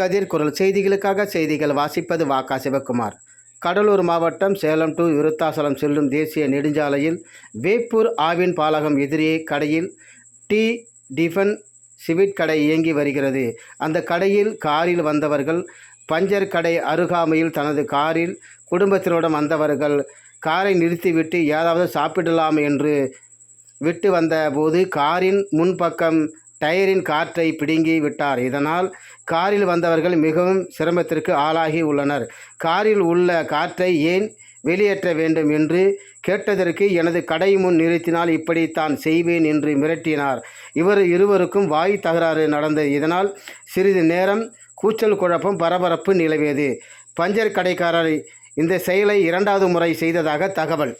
கதிர் குரல் செய்திகளுக்காக செய்திகள் வாசிப்பது வாக்கா சிவக்குமார். கடலூர் மாவட்டம் சேலம் டு விருத்தாசலம் செல்லும் தேசிய நெடுஞ்சாலையில் வேப்பூர் ஆவின் பாலகம் எதிரே கடையில் டி டிஃபன் சிவிட் கடை இயங்கி வருகிறது. அந்த கடையில் காரில் வந்தவர்கள் பஞ்சர் கடை அருகாமையில் தனது காரில் குடும்பத்தினுடன் வந்தவர்கள் காரை நிறுத்திவிட்டு ஏதாவது சாப்பிடலாம் என்று விட்டு வந்த போது காரின் முன்பக்கம் டயரின் காற்றை பிடுங்கி விட்டார். இதனால் காரில் வந்தவர்கள் மிகவும் சிரமத்திற்கு ஆளாகி உள்ளனர். காரில் உள்ள காற்றை ஏன் வெளியேற்ற வேண்டும் என்று கேட்டதற்கு எனது கடை முன் நிறுத்தினால் இப்படி தான் செய்வேன் என்று மிரட்டினார். இவர் இருவருக்கும் வாய் தகராறு நடந்தது. இதனால் சிறிது நேரம் கூச்சல் குழப்பம் பரபரப்பு நிலவியது. பஞ்சர் கடைக்காரர் இந்த செயலை இரண்டாவது முறை செய்ததாக தகவல்.